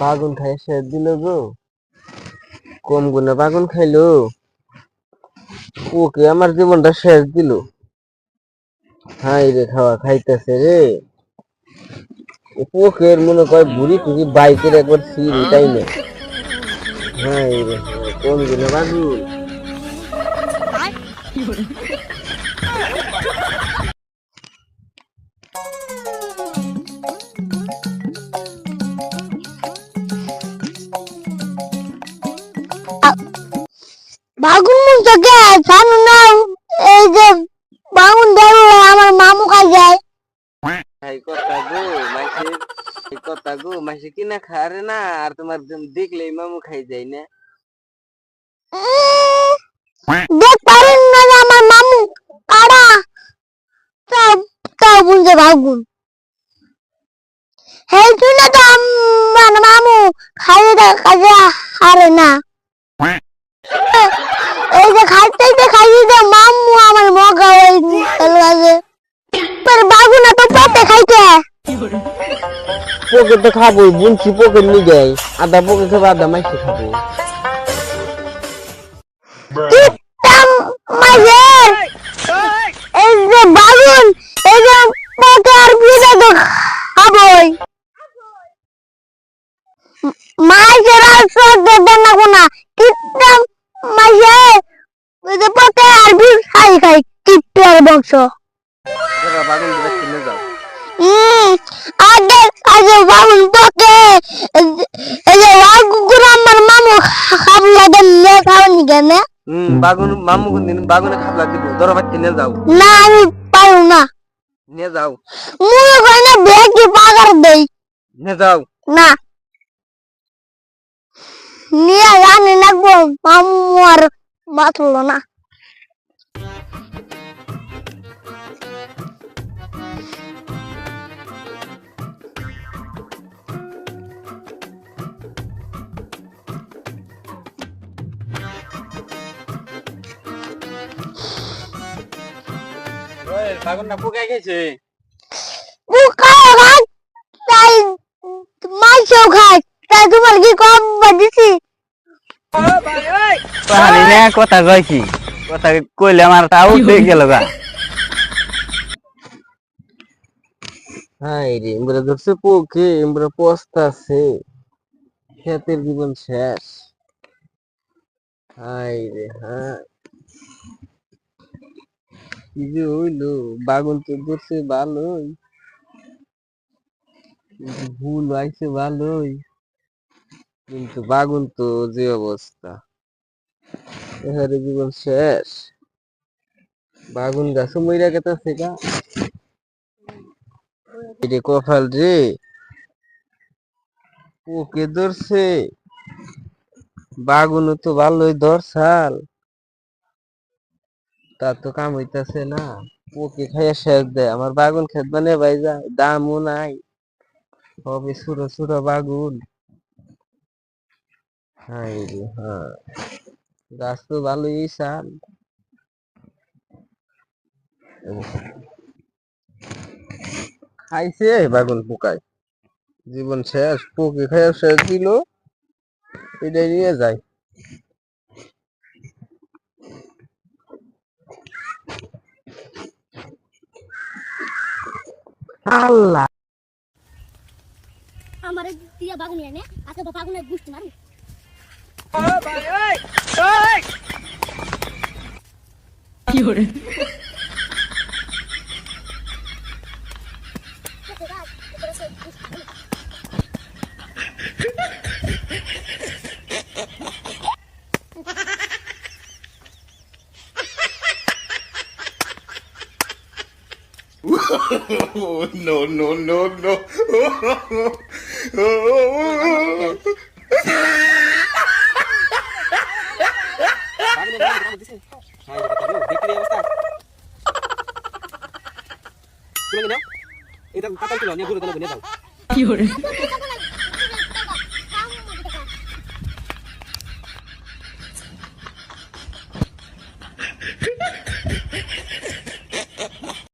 বাগুন খাই শেষ দিল গো। কম গুণে বাগুন খাইলো। ওকে আমার জীবনটা শেষ দিল। হাই রে খাওয়া খাইতেছে রে। পোকের মনে কয় বুড়ি টুকি বাইকের একবার সিঁড়ি তাই না হাই রে কোন গুণে বাগুন। বাগুন মুখটাকে জানো না এই যে বাগুন দেবে আমার মামু খাই যায়। এই কথা গো মাসে। এই কথা গো মাসে কিনা খারে না আর তোমার দেখলেই মামু খাই যায় না। দেখ পারেন না আমার মামু কারা তাও তাও বুঝতে বাগুন হেই তুই না তো আমার মামু খাইয়ে দে কাজে হারে না। এই যে খাইতে খাইয়ে যে মাম্মু আমার মগা ওই লাগে পর বাবু না তো পতে খাইতে পোকে তো খাব বুনছি পোকে নিয়ে যাই আদা পোকে খাব আদা মাইকে খাব। কিতাম মাঝের এই যে বাগুন এই যে পোকে আর তো খাবোই। আর না কোনা কিতাম পিঠা খাই খাই কিতার বংশ। বাবুন বাগুন আমার মামু খাবু লাগে নে খাওনি কেন? হুম বাগুন মামু দিন বাগুনে খাবলা দিব ধরো ভাই যাও। না আমি পারু না। নিয়ে যাও। মুই কই না বেগি পাগার দেই। নিয়ে যাও। না। নিয়ে জানি লাগবো মামু আর বাঁচলো না। ওই বাগুনটা পোকায় গেছে ও খায় খায় তাই মাইসও খায়। তাই তোমার কি কম বাদিছি পাহাড়ি না কথা কইছি কথা কইলে আমার তাও হয়ে গেল গা। হাই রে ইমরা ধরছে পোকে ইমরা পস্তাছে ক্ষেতের জীবন শেষ। হাই রে হাই কি যে হইল বাগুন তো ধরছে ভালোই। ভুল আইছে ভালোই। কিন্তু বাগুন তো যে অবস্থা এহারে জীবন শেষ। বাগুন গাছ মইরা গেছে গা। রে কপাল রে, ওকে ধরছে। বাগুন তো ভালোই ধরছাল। তার তো কাম হইতাছে না। ওকে খাইয়া শেষ দেয় আমার বাগুন খেত মানে ভাই যায় দামও নাই। হবে ছোট ছোট বাগুন। গাছ তো ভালোই সাল খাইছে বাগুন পোকায়। জীবন শেষ, পোকে খাইয়া শেষ দিল। এটাই নিয়ে যায়। আল্লাহ। আমারে দিয়া বাগুন এনে আজকে বাগুনে গুষ্টি মারু কি কাটাই নিয়ে ঘুরে নিয়ে যাও কি